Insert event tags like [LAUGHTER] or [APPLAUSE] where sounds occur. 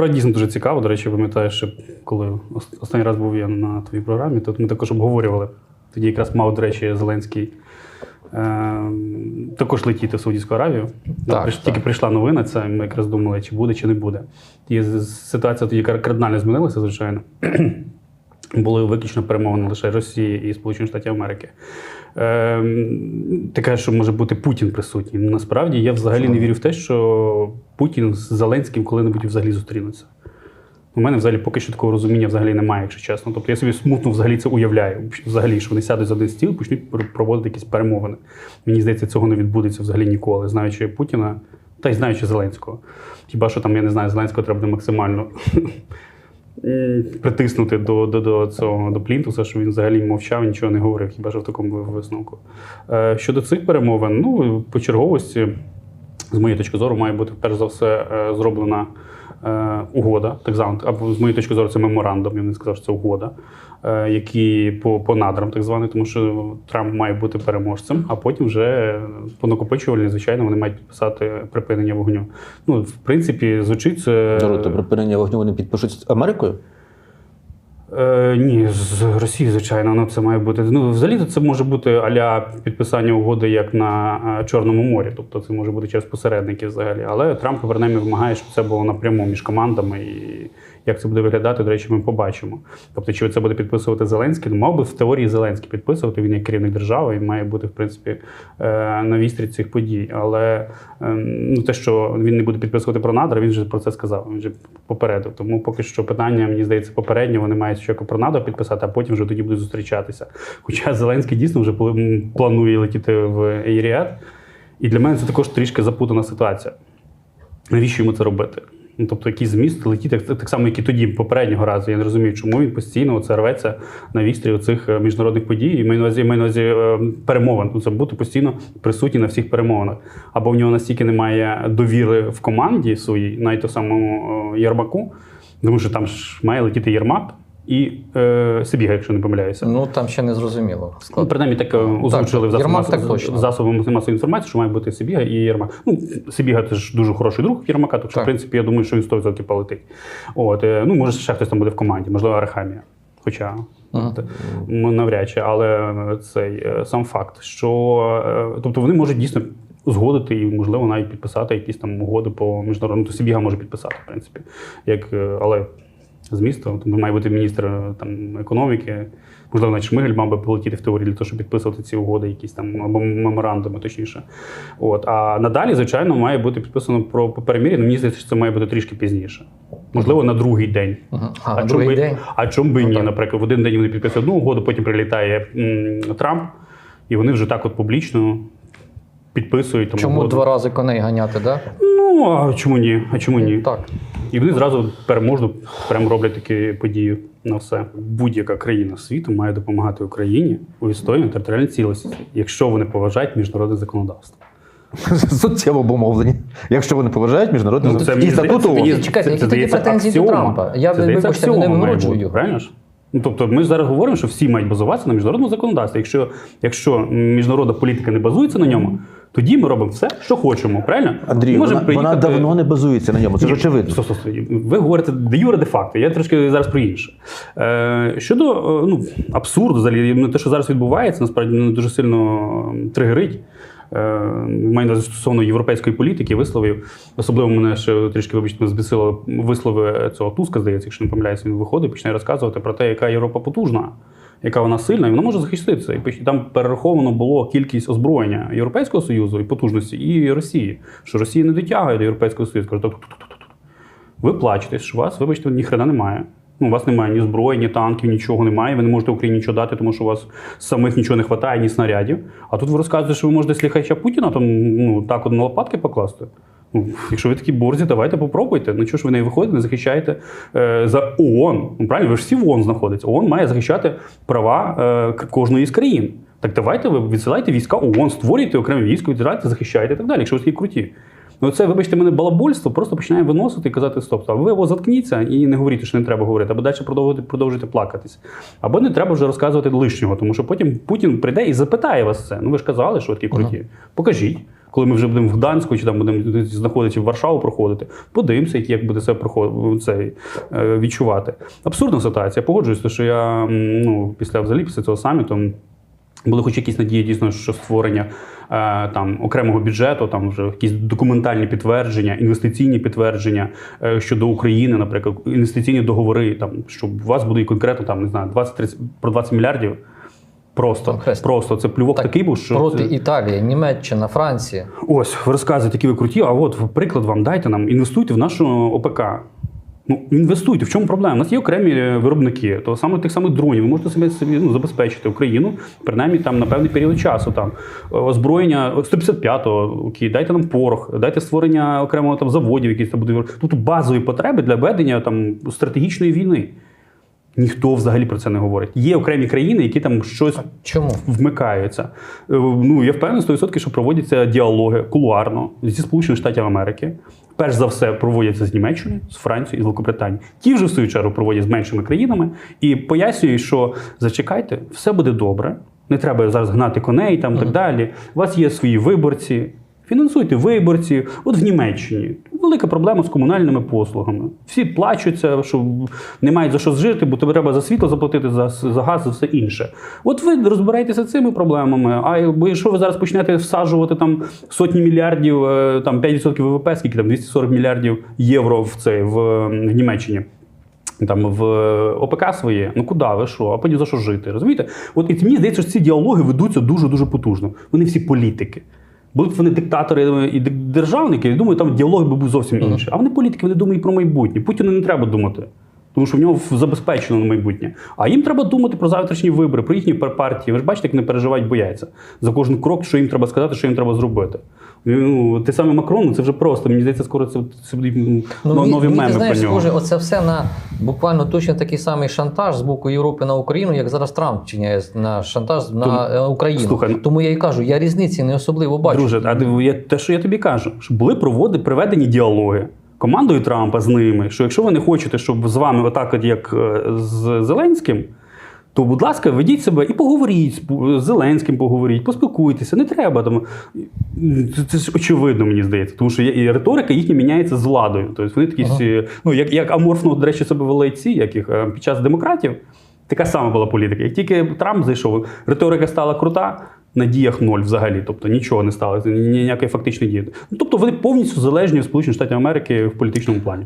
насправді дійсно дуже цікаво. До речі, пам'ятаю, що коли останній раз був я на твоїй програмі, то ми також обговорювали. Тоді якраз мав, до речі, Зеленський е, також летіти в Саудівську Аравію. Так, Приш- так. Тільки прийшла новина, це ми якраз думали, чи буде, чи не буде. І ситуація тоді кар- кардинально змінилася, звичайно. Були виключно перемовини лише Росії і Сполучених Штатів Америки. Ем, ти кажеш, що може бути Путін присутній. Насправді я взагалі не вірю в те, що Путін з Зеленським коли-небудь взагалі зустрінуться. У мене взагалі поки що такого розуміння взагалі немає, якщо чесно. Тобто я собі смутно взагалі це уявляю. Взагалі, що вони сядуть за один стіл і почнуть проводити якісь перемовини. Мені здається, цього не відбудеться взагалі ніколи, знаючи Путіна та й знаючи Зеленського. Хіба що там, я не знаю, Зеленського треба буде максимально [LAUGHS] притиснути до, до, до цього до плінтуса, що він взагалі мовчав, нічого не говорив, хіба що в такому висновку. Е, щодо цих перемовин, ну по черговості, з моєї точки зору, має бути перш за все е, зроблена е, угода, так звана, або з моєї точки зору, це меморандум, я не сказав, що це угода, е, які по, по надрам, так званий, тому що Трамп має бути переможцем, а потім вже е, по накопичувальні, звичайно, вони мають підписати припинення вогню. Ну, в принципі, звучить це. Даруйте, припинення вогню вони підпишуть Америкою? Е, ні, з Росії, звичайно, воно це має бути. Ну, взагалі це може бути аля підписання угоди як на е, Чорному морі, тобто це може бути через посередників взагалі. Але Трамп принаймні вимагає, щоб це було напряму між командами. І як це буде виглядати, до речі, ми побачимо. Тобто, чи це буде підписувати Зеленський? Ну, мав би в теорії Зеленський підписувати. Він як керівник держави і має бути, в принципі, е, на вістрі цих подій. Але ем, ну, те, що він не буде підписувати про надра, він вже про це сказав. Він вже попередив. Тому поки що питання, мені здається, попередньо вони мають спочатку про надо підписати, а потім вже тоді будуть зустрічатися. Хоча Зеленський дійсно вже планує летіти в Ейріат. І для мене це також трішки запутана ситуація. Навіщо йому це робити? Ну, тобто, якийсь зміст летіти так, само, як і тоді, попереднього разу. Я не розумію, чому він постійно оце рветься на вістрі цих міжнародних подій і маю на увазі, маю на увазі е, перемовин. Ну, Це бути постійно присутній на всіх перемовинах. Або в нього настільки немає довіри в команді своїй, навіть того самому е, Єрмаку, тому що там ж має летіти Єрмак і е, Сибіга, якщо не помиляюся. Ну там ще не зрозуміло. Ну, принаймні так е, озвучили в засобах, так точно. масової інформації, що має бути Сибіга і Єрмак. Ну, Сибіга це ж дуже хороший друг Єрмака, так що, Так. в принципі, я думаю, що він 100% полетить. От, е, ну, може, ще хтось там буде в команді, можливо, Арахамія. Хоча Ага. от, навряд чи, але цей е, сам факт, що е, тобто вони можуть дійсно узгодити і, можливо, навіть підписати якісь там угоди по міжнародному. То Сибіга може підписати, в принципі. Як, е, але з міста, тобто має бути міністр е, там, економіки. Можливо, навіть Шмигаль мав би полетіти в теорії для того, щоб підписувати ці угоди, якісь там або меморандуми, точніше. От. А надалі, звичайно, має бути підписано про перемір'я. Ну, Мені здається, що це має бути трішки пізніше. Можливо, на другий день. Ага. А, на чому другий би, день? а чому би Ну, ні? так. Наприклад, в один день вони підписують одну угоду, потім прилітає м, Трамп, і вони вже так от публічно підписують там Чому угоду. два рази коней ганяти, да? Ну, а чому ні? А чому ні? Так. І вони зразу переможно прям роблять такі події на все. Будь-яка країна світу має допомагати Україні у відстоюванні територіальної цілісності, якщо вони поважають міжнародне законодавство. [LAUGHS] Суттєво обумовлені. Якщо вони поважають міжнародний Ну, це І статуту ООН. Чекайте, які здається претензії до. Трампа? Я, Це здається, вибачте, не вироджую. Правильно ж? Ну, тобто ми ж зараз говоримо, що всі мають базуватися на міжнародному законодавстві. Якщо, якщо міжнародна політика не базується на ньому, тоді ми робимо все, що хочемо. Правильно? Андрій, вона, вона давно не базується на ньому. Це ж очевидно. стоп, стоп, стоп. Ви говорите де юре, де факто. Я трошки зараз про інше. Е, щодо е, ну, абсурду, взагалі, ну, те, що зараз відбувається, насправді мене дуже сильно тригерить. Е, маю на стосовно європейської політики висловів. Особливо мене ще трішки, вибачте, збісило вислови цього Туска, здається, якщо не помиляюся, він виходить, починає розказувати про те, яка Європа потужна. Яка вона сильна, і вона може захиститися. І там перераховано було кількість озброєння Європейського Союзу і потужності, і Росії. Що Росія не дотягує до Європейського Союзу. Кажуть, «Тук-тук-тук-тук-тук». Ви плачетесь, що вас, вибачте, ні хрена немає. Ну, у вас немає ні зброї, ні танків, нічого немає. Ви не можете Україні нічого дати, тому що у вас самих нічого не вистачає, ні снарядів. А тут ви розказуєте, що ви можете сліхача Путіна там ну, так от на лопатки покласти. Якщо ви такі борзі, давайте попробуйте. Ну чого ж ви не виходите, не захищаєте е, за ООН? Ну, правильно, ви ж всі в ООН знаходиться. ООН має захищати права е, кожної з країн. Так давайте ви відсилайте війська ООН, створюйте окремі військо, відсилайте, захищайте і так далі, якщо ви такі круті. Ну, це, вибачте, мене балабольство просто починає виносити і казати стоп, стоп. Ви його заткніться і не говоріть, що не треба говорити, або далі продовжуйте, продовжуйте плакатись. Або не треба вже розказувати лишнього, тому що потім Путін прийде і запитає вас це. Ну ви ж казали, що ви такі круті. Покажіть. Коли ми вже будемо в Гданську чи там будемо знаходитися в Варшаву проходити, подивимося, як- буде проход... цей, е, відчувати. Абсурдна ситуація. Погоджуюсь, що я ну, після взагалі після цього саміту. Були хоч якісь надії, дійсно, що створення е, там окремого бюджету, там вже якісь документальні підтвердження, інвестиційні підтвердження е, щодо України, наприклад, інвестиційні договори, там що у вас буде конкретно там не знаю, 20-30, про 20 мільярдів. Просто, Хрест. просто це плювок Так, такий був, що Проти це- Італії, Німеччина, Франція. ось ви розказуєте, які ви круті. А от приклад вам дайте нам, інвестуйте в нашу ОПК. Ну, інвестуйте. В чому проблема? У нас є окремі е, виробники, то саме тих самих дронів. Ви можете собі, собі ну, забезпечити Україну, принаймні там на певний період часу. Там е, озброєння 155-го, окей, дайте нам порох, дайте створення окремого там заводів, якісь там буде. Тобто базові потреби для ведення там стратегічної війни. Ніхто взагалі про це не говорить. Є окремі країни, які там щось Чому? вмикаються. Е, Ну, я впевнений 100%, що проводяться діалоги кулуарно зі Сполучених Штатів Америки. Перш за все, проводяться з Німеччини, з Францією і з Великобританії. Ті вже в свою чергу проводять з меншими країнами і пояснюють, що зачекайте, все буде добре. Не треба зараз гнати коней там так далі. У вас є свої виборці. Фінансуйте виборців. От в Німеччині велика проблема з комунальними послугами. Всі плачуться, що не мають за що жити, бо тобі треба за світло заплатити, за, за газ, за все інше. От ви розбираєтеся цими проблемами. А бо якщо ви зараз почнете всаджувати там сотні мільярдів, е, там 5% ВВП, скільки там 240 мільярдів євро в цей в, в Німеччині. Там в ОПК своє, ну куди ви що? А потім за що жити? Розумієте? От і мені здається, що ці діалоги ведуться дуже дуже потужно. Вони всі політики. Були б вони диктатори і державники, я думаю, там діалог би був зовсім інший. А вони політики, вони думають про майбутнє. Путіну не треба думати. Тому що в нього забезпечено на майбутнє. А їм треба думати про завтрашні вибори, про їхні партії. Ви ж бачите, як вони переживають, бояться за кожен крок, що їм треба сказати, що їм треба зробити. Ну, те саме Макрон, ну, це вже просто. Мені здається, скоро це, це ну, нові мені, меми ти знаєш, про нього. схоже, оце все на буквально точно такий самий шантаж з боку Європи на Україну, як зараз Трамп чиняє на шантаж на е, Україну. слухай, ну- Тому я і кажу, я різниці не особливо бачу. Друже, а я, те, що я тобі кажу, що були проводи, проведені діалоги командою Трампа з ними, що якщо ви не хочете, щоб з вами отак, от як е, з Зеленським, то, будь ласка, ведіть себе і поговоріть з Зеленським, поговоріть, поспілкуйтеся, не треба там. Це, це ж очевидно, мені здається, тому що і риторика їхня міняється з владою. Тобто вони такі, Ага. ну як, як аморфно, до речі, себе вели ці, як їх е, під час демократів. Така сама була політика. Як тільки Трамп зайшов, риторика стала крута, на діях ноль взагалі. Тобто нічого не сталося, ніякої фактичної дії. Ну, тобто вони повністю залежні від Сполучених Штатів Америки в політичному плані.